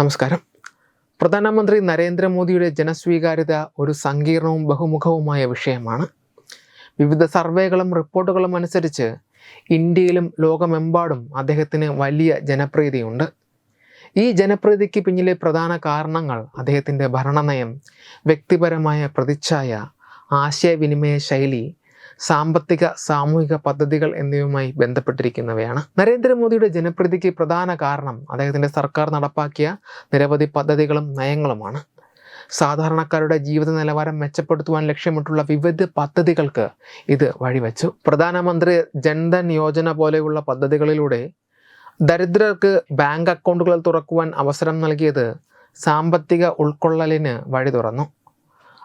നമസ്കാരം. പ്രധാനമന്ത്രി നരേന്ദ്രമോദിയുടെ ജനസ്വീകാര്യത ഒരു സങ്കീർണവും ബഹുമുഖവുമായ വിഷയമാണ്. വിവിധ സർവേകളും റിപ്പോർട്ടുകളും അനുസരിച്ച് ഇന്ത്യയിലും ലോകമെമ്പാടും അദ്ദേഹത്തിന് വലിയ ജനപ്രീതിയുണ്ട്. ഈ ജനപ്രീതിക്ക് പിന്നിലെ പ്രധാന കാരണങ്ങൾ അദ്ദേഹത്തിന്റെ ഭരണനയം വ്യക്തിപരമായ പ്രതിച്ഛായ ആശയവിനിമയ ശൈലി സാമ്പത്തിക സാമൂഹിക പദ്ധതികൾ എന്നിവയുമായി ബന്ധപ്പെട്ടിരിക്കുന്നവയാണ്. നരേന്ദ്രമോദിയുടെ ജനപ്രീതിക്ക് പ്രധാന കാരണം അദ്ദേഹത്തിന്റെ സർക്കാർ നടപ്പാക്കിയ നിരവധി പദ്ധതികളും നയങ്ങളുമാണ്. സാധാരണക്കാരുടെ ജീവിത നിലവാരം മെച്ചപ്പെടുത്തുവാൻ ലക്ഷ്യമിട്ടുള്ള വിവിധ പദ്ധതികൾക്ക് ഇത് വഴിവെച്ചു. പ്രധാനമന്ത്രി ജൻധൻ യോജന പോലെയുള്ള പദ്ധതികളിലൂടെ ദരിദ്രർക്ക് ബാങ്ക് അക്കൗണ്ടുകൾ തുറക്കുവാൻ അവസരം നൽകിയത് സാമ്പത്തിക ഉൾക്കൊള്ളലിന് വഴി തുറന്നു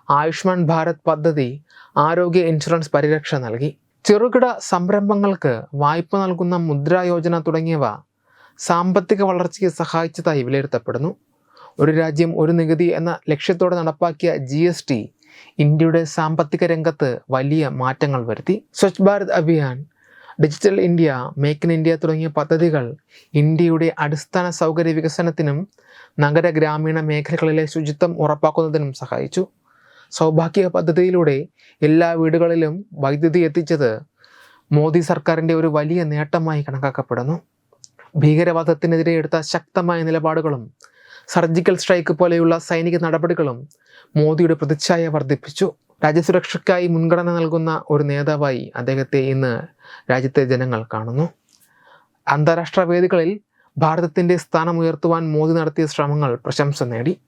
ആയുഷ്മാൻ ഭാരത് പദ്ധതി ആരോഗ്യ ഇൻഷുറൻസ് പരിരക്ഷ നൽകി. ചെറുകിട സംരംഭങ്ങൾക്ക് വായ്പ നൽകുന്ന മുദ്രാ യോജന തുടങ്ങിയവ സാമ്പത്തിക വളർച്ചയെ സഹായിച്ചതായി വിലയിരുത്തപ്പെടുന്നു. ഒരു രാജ്യം ഒരു നികുതി എന്ന ലക്ഷ്യത്തോടെ നടപ്പാക്കിയ ജി എസ് ടി ഇന്ത്യയുടെ സാമ്പത്തിക രംഗത്ത് വലിയ മാറ്റങ്ങൾ വരുത്തി. Swachh Bharat Abhiyan digital India make in India തുടങ്ങിയ പദ്ധതികൾ ഇന്ത്യയുടെ അടിസ്ഥാന സൗകര്യ വികസനത്തിനും നഗര ഗ്രാമീണ മേഖലകളിലെ ശുചിത്വം ഉറപ്പാക്കുന്നതിനും സഹായിച്ചു. സൗഭാഗ്യ പദ്ധതിയിലൂടെ എല്ലാ വീടുകളിലും വൈദ്യുതി എത്തിച്ചത് മോദി സർക്കാരിന്റെ ഒരു വലിയ നേട്ടമായി കണക്കാക്കപ്പെടുന്നു. ഭീകരവാദത്തിനെതിരെ എടുത്ത ശക്തമായ നിലപാടുകളും സർജിക്കൽ സ്ട്രൈക്ക് പോലെയുള്ള സൈനിക നടപടികളും മോദിയുടെ പ്രതിച്ഛായ വർദ്ധിപ്പിച്ചു. രാജ്യസുരക്ഷയ്ക്കായി മുൻഗണന നൽകുന്ന ഒരു നേതാവായി അദ്ദേഹത്തെ ഇന്ന് രാജ്യത്തെ ജനങ്ങൾ കാണുന്നു. അന്താരാഷ്ട്ര വേദികളിൽ ഭാരതത്തിന്റെ സ്ഥാനം ഉയർത്തുവാൻ മോദി നടത്തിയ ശ്രമങ്ങൾ പ്രശംസ നേടി.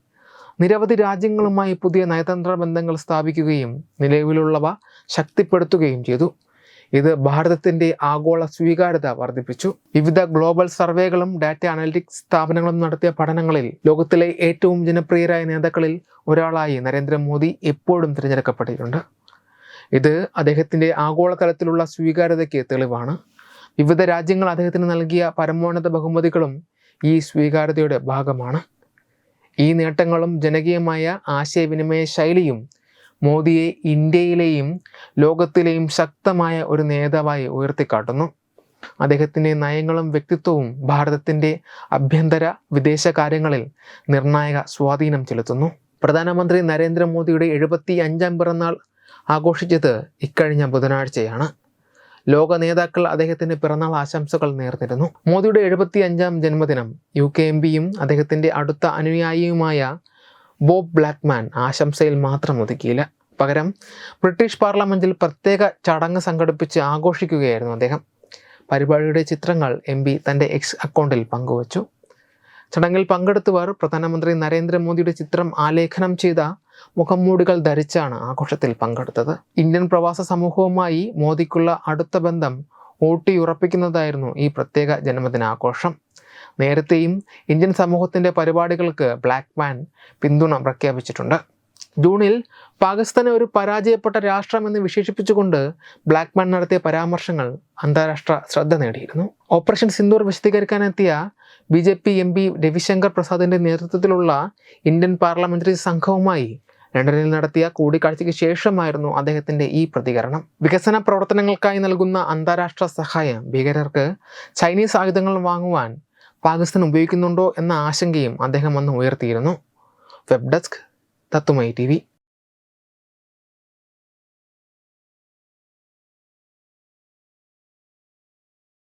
നിരവധി രാജ്യങ്ങളുമായി പുതിയ നയതന്ത്ര ബന്ധങ്ങൾ സ്ഥാപിക്കുകയും നിലവിലുള്ളവ ശക്തിപ്പെടുത്തുകയും ചെയ്തു. ഇത് ഭാരതത്തിന്റെ ആഗോള സ്വീകാര്യത വർദ്ധിപ്പിച്ചു. വിവിധ ഗ്ലോബൽ സർവേകളും ഡാറ്റ അനലിറ്റിക്സ് സ്ഥാപനങ്ങളും നടത്തിയ പഠനങ്ങളിൽ ലോകത്തിലെ ഏറ്റവും ജനപ്രിയരായ നേതാക്കളിൽ ഒരാളായി നരേന്ദ്രമോദി എപ്പോഴും തിരഞ്ഞെടുക്കപ്പെട്ടിട്ടുണ്ട്. ഇത് അദ്ദേഹത്തിന്റെ ആഗോളതലത്തിലുള്ള സ്വീകാര്യതയ്ക്ക് തെളിവാണ്. വിവിധ രാജ്യങ്ങൾ അദ്ദേഹത്തിന് നൽകിയ പരമോന്നത ബഹുമതികളും ഈ സ്വീകാര്യതയുടെ ഭാഗമാണ്. ഈ നേട്ടങ്ങളും ജനകീയമായ ആശയവിനിമയ ശൈലിയും മോദിയെ ഇന്ത്യയിലെയും ലോകത്തിലെയും ശക്തമായ ഒരു നേതാവായി ഉയർത്തിക്കാട്ടുന്നു. അദ്ദേഹത്തിന്റെ നയങ്ങളും വ്യക്തിത്വവും ഭാരതത്തിന്റെ ആഭ്യന്തര വിദേശകാര്യങ്ങളിൽ നിർണായക സ്വാധീനം ചെലുത്തുന്നു. പ്രധാനമന്ത്രി നരേന്ദ്രമോദിയുടെ എഴുപത്തി അഞ്ചാം പിറന്നാൾ ആഘോഷിച്ചത് ഇക്കഴിഞ്ഞ ബുധനാഴ്ചയാണ്. ലോക നേതാക്കൾ അദ്ദേഹത്തിന് പിറന്നാൾ ആശംസകൾ നേർന്നിരുന്നു. മോദിയുടെ എഴുപത്തി അഞ്ചാം ജന്മദിനം യു കെ എം ബിയും അദ്ദേഹത്തിന്റെ അടുത്ത അനുയായിയുമായ ബോബ് ബ്ലാക്ക്മാൻ ആശംസയിൽ മാത്രം ഒതുക്കിയില്ല. പകരം ബ്രിട്ടീഷ് പാർലമെന്റിൽ പ്രത്യേക ചടങ്ങ് സംഘടിപ്പിച്ച് ആഘോഷിക്കുകയായിരുന്നു അദ്ദേഹം. പരിപാടിയുടെ ചിത്രങ്ങൾ എം പി തന്റെ എക്സ് അക്കൗണ്ടിൽ പങ്കുവച്ചു. ചടങ്ങിൽ പങ്കെടുത്തവർ പ്രധാനമന്ത്രി നരേന്ദ്രമോദിയുടെ ചിത്രം ആലേഖനം ചെയ്ത മുഖംമൂടികൾ ധരിച്ചാണ് ആഘോഷത്തിൽ പങ്കെടുത്തത്. ഇന്ത്യൻ പ്രവാസ സമൂഹവുമായി മോദിക്കുള്ള അടുത്ത ബന്ധം ഊട്ടിയുറപ്പിക്കുന്നതായിരുന്നു ഈ പ്രത്യേക ജന്മദിനാഘോഷം. നേരത്തെയും ഇന്ത്യൻ സമൂഹത്തിന്റെ പരിപാടികൾക്ക് ബ്ലാക്ക് മാൻ പിന്തുണ പ്രഖ്യാപിച്ചിട്ടുണ്ട്. ജൂണിൽ പാകിസ്ഥാനെ ഒരു പരാജയപ്പെട്ട രാഷ്ട്രമെന്ന് വിശേഷിപ്പിച്ചുകൊണ്ട് ബ്ലാക്ക് മാൻ നടത്തിയ പരാമർശങ്ങൾ അന്താരാഷ്ട്ര ശ്രദ്ധ നേടിയിരുന്നു. Operation Sindoor വിശദീകരിക്കാനെത്തിയ B J P M P Ravishankar പ്രസാദിന്റെ നേതൃത്വത്തിലുള്ള ഇന്ത്യൻ പാർലമെന്ററി സംഘവുമായി ലണ്ടനിൽ നടത്തിയ കൂടിക്കാഴ്ചയ്ക്ക് ശേഷമായിരുന്നു അദ്ദേഹത്തിന്റെ ഈ പ്രതികരണം. വികസന പ്രവർത്തനങ്ങൾക്കായി നൽകുന്ന അന്താരാഷ്ട്ര സഹായം ഭീകരർക്ക് ചൈനീസ് ആയുധങ്ങൾ വാങ്ങുവാൻ പാകിസ്ഥാൻ ഉപയോഗിക്കുന്നുണ്ടോ എന്ന ആശങ്കയും അദ്ദേഹം അന്ന് ഉയർത്തിയിരുന്നു. വെബ് ഡെസ്ക് തത്തുമൈ ടി